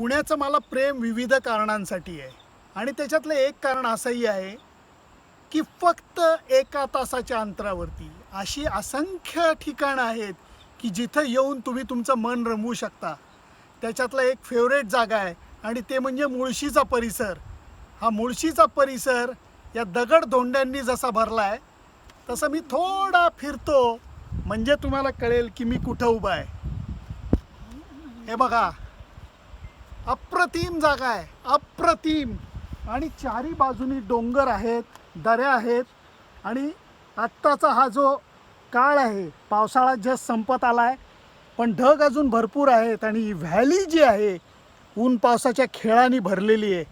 पुण्याचं मला प्रेम विविध कारणांसाठी आहे. आणि त्याच्यातलं एक कारण असंही आहे की फक्त एका तासाच्या अंतरावरती अशी असंख्य ठिकाणं आहेत की जिथं येऊन तुम्ही तुमचं मन रमवू शकता. त्याच्यातला एक फेवरेट जागा आहे आणि ते म्हणजे मुळशीचा परिसर. हा मुळशीचा परिसर या दगडधोंड्यांनी जसा भरला आहे तसं मी थोडा फिरतो. म्हणजे तुम्हाला कळेल की मी कुठं उभा आहे. हे बघा अप्रतिम जागा आहे. अप्रतिम. आणि चारी बाजूनी डोंगर आहेत दऱ्या आहेत आणि आत्ताचा हा जो काळ आहे पावसाळा जस्ट संपत आला आहे पण ढग अजून भरपूर आहेत आणि ही व्हॅली जी आहे ऊन पावसाच्या खेळाने भरलेली आहे.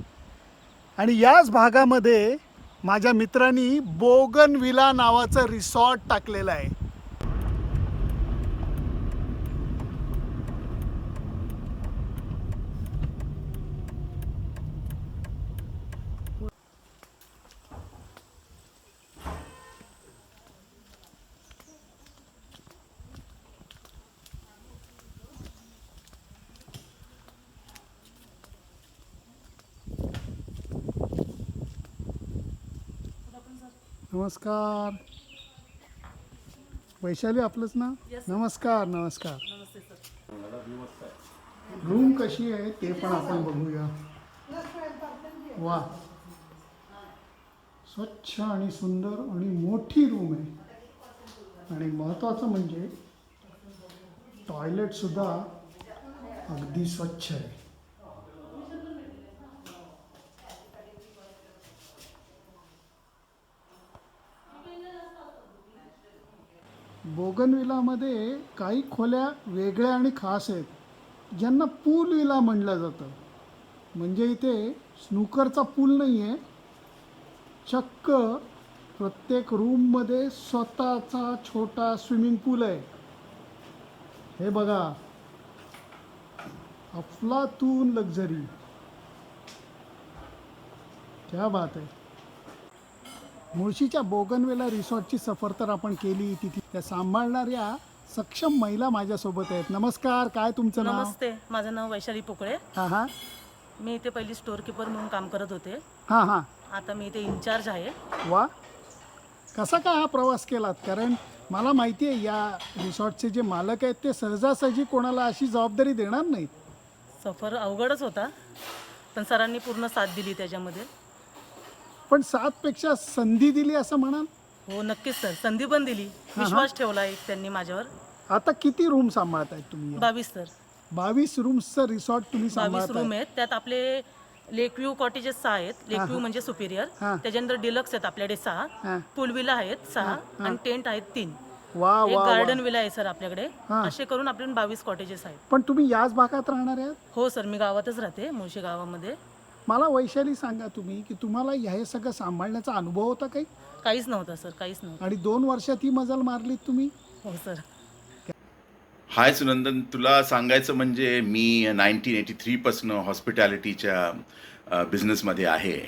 आणि याच भागामध्ये माझ्या मित्रांनी बोगनविला नावाचं रिसॉर्ट टाकलेलं आहे. नमस्कार. वैशाली आपलंच ना? नमस्कार नमस्कार. रूम कशी आहे? ते पण आपण बघूया. वा. स्वच्छ आणि सुंदर आणि मोठी रूम आहे. आणि महत्त्वाचं म्हणजे टॉयलेटसुद्धा अगदी स्वच्छ आहे. बोगनविलामध्ये काही खोल्या वेगळ्या आणि खास आहेत ज्यांना पूल विला म्हणलं जातं. म्हणजे इथे स्नूकरचा पूल नाही आहे चक्क प्रत्येक रूममध्ये स्वतःचा छोटा स्विमिंग पूल आहे. हे बघा. अफलातून लक्झरी. क्या बात आहे. मुळशीच्या बोगनवेला रिसॉर्टची सफर तर आपण केली तिथे त्या सांभाळणाऱ्या सक्षम महिला माझ्यासोबत आहेत. नमस्कार काय तुमचं नाव? नमस्ते माझं नाव वैशाली पोकळे. हां हां. मी इथे पहिली स्टोअर किपर म्हणून काम करत होते. हां हां. आता मी इथे इन्चार्ज आहे. वा. कसा काय हा प्रवास केलात? कारण मला माहिती आहे या रिसॉर्टचे जे मालक आहेत ते सहजासहजी कोणाला अशी जबाबदारी देणार नाहीत. सफर अवघडच होता पण सरांनी पूर्ण साथ दिली त्याच्यामध्ये. पण सातपेक्षा संधी दिली असं म्हणाल? हो नक्कीच सर. संधी पण दिली. विश्वास ठेवला एक त्यांनी माझ्यावर. आता किती रूम सांभाळतायत तुम्ही? बावीस सर. बावीस रूम्सचं रिसॉर्ट तुम्ही बावीस रूम सांभाळताय आहेत. त्यात आपले लेकव्ह्यू कॉटेजेस सहा आहेत. लेकव्ह्यू म्हणजे सुपिरियर. हा. त्याच्यानंतर डिलक्स आहेत आपल्याकडे हा. सहा. पूल विला आहेत सहा आणि टेंट आहेत तीन. वा एक वा वा. गार्डन विला आहे सर आपल्याकडे. हा. असे करून आपल्याकडे बावीस कॉटेजेस आहेत. पण तुम्ही याच भागात राहणार आहात? हो सर. मी गावातच राहते मुळशी गावामध्ये. मला वैशाली सांगा तुम्ही की तुम्हाला हे सगळं सांभाळण्याचा अनुभव होता काही? काहीच नव्हतं सर काहीच नव्हतं. आणि दोन वर्षात ही मजल मारलीत तुम्ही? हो सर. हाय सुनंदन तुला सांगायचं म्हणजे मी नाईन्टीन एटी थ्रीपासून हॉस्पिटॅलिटीच्या बिझनेसमध्ये आहे.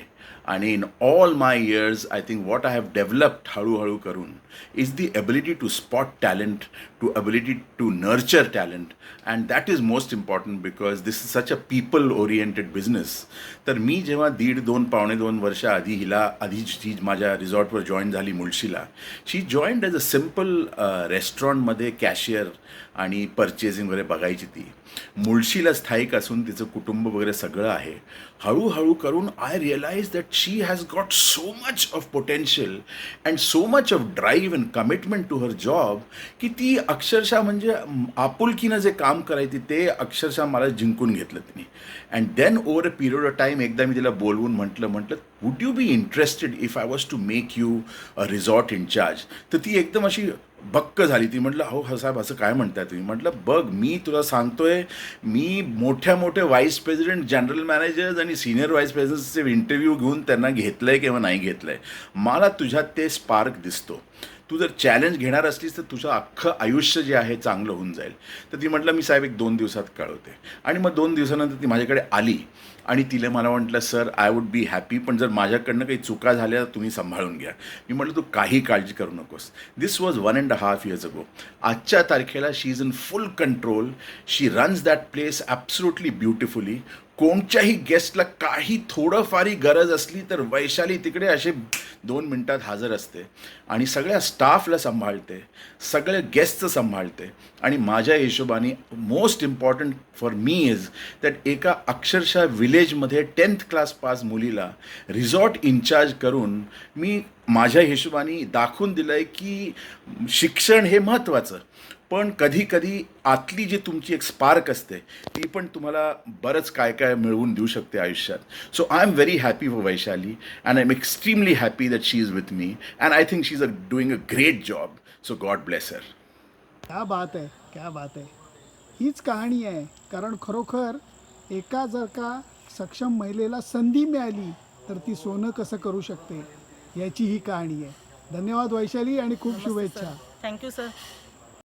आणि in all my years I think what I have developed हळूहळू करून is the ability to spot talent to ability to nurture talent and that is most important because this is such a people oriented business तर मी जेव्हा दीड दोन पावणे दोन वर्ष आधी हिला आधी जी माझ्या रिझॉर्टवर जॉईन झाली मुळशीला she joined as a simple रेस्टॉरंटमध्ये कॅशियर आणि परचेसिंग वगैरे बघायची ती. मुळशीला स्थायिक असून तिचं कुटुंब वगैरे सगळं आहे. हळूहळू करून I realise that she has got so much of potential and so much of drive and commitment to her job की ती अक्षरशः म्हणजे आपुलकीनं जे काम करायची ते अक्षरशः मला जिंकून घेतलं तिने. And then over a period of time एकदा मी तिला बोलवून म्हटलं म्हटलं would you be interested if I was to make you a resort in charge तर ती एकदम अशी बक्क झाली. ती म्हटलं हो हा साहेब असं काय म्हणताय तुम्ही? म्हटलं बघ मी तुला सांगतोय मी मोठ्या मोठ्या व्हाईस प्रेसिडेंट जनरल मॅनेजर्स आणि सिनियर व्हाईस प्रेसिडेंटचे इंटरव्ह्यू घेऊन त्यांना घेतलंय किंवा नाही घेतलंय. मला तुझ्यात ते स्पार्क दिसतो. तू जर चॅलेंज घेणार असलीस तर तुझं अख्खं आयुष्य जे आहे चांगलं होऊन जाईल. तर ती म्हटलं मी साहेब एक दोन दिवसात कळवते. आणि मग दोन दिवसानंतर ती माझ्याकडे आली. आणि तिला मला म्हटलं sir I would be happy पण जर माझ्याकडनं काही चुका झाल्या तर तुम्ही सांभाळून घ्या. मी म्हटलं तू काही काळजी करू नकोस. This was one and half years ago आजच्या तारखेला she is in full control she runs that place absolutely beautifully कोणत्याही गेस्टला काही थोडंफारी गरज असली तर वैशाली तिकडे असे दोन मिनटात हजर असते आणि सगळ्या स्टाफला सांभाळते सगळ्या गेस्टचं सांभाळते. आणि माझ्या हिशोबाने most important for me is that एका अक्षरशः विलेजमध्ये टेन्थ क्लास पास मुलीला रिझॉर्ट इन्चार्ज करून मी माझ्या हिशोबाने दाखवून दिलं आहे की शिक्षण हे महत्त्वाचं. पण कधी कधी आतली जी तुमची एक स्पार्क असते ती पण तुम्हाला बरंच काय काय मिळवून देऊ शकते आयुष्यात. So I am very happy for Vaishali and I am extremely happy that she is with me and I think she is a doing a great job so God bless her क्या बात आहे क्या बात आहे हीच कहाणी आहे कारण खरोखर एका जर का सक्षम महिलेला संधी मिळाली तर ती सोनं कसं करू शकते याची ही कहाणी आहे. धन्यवाद वैशाली आणि खूप शुभेच्छा. Thank you sir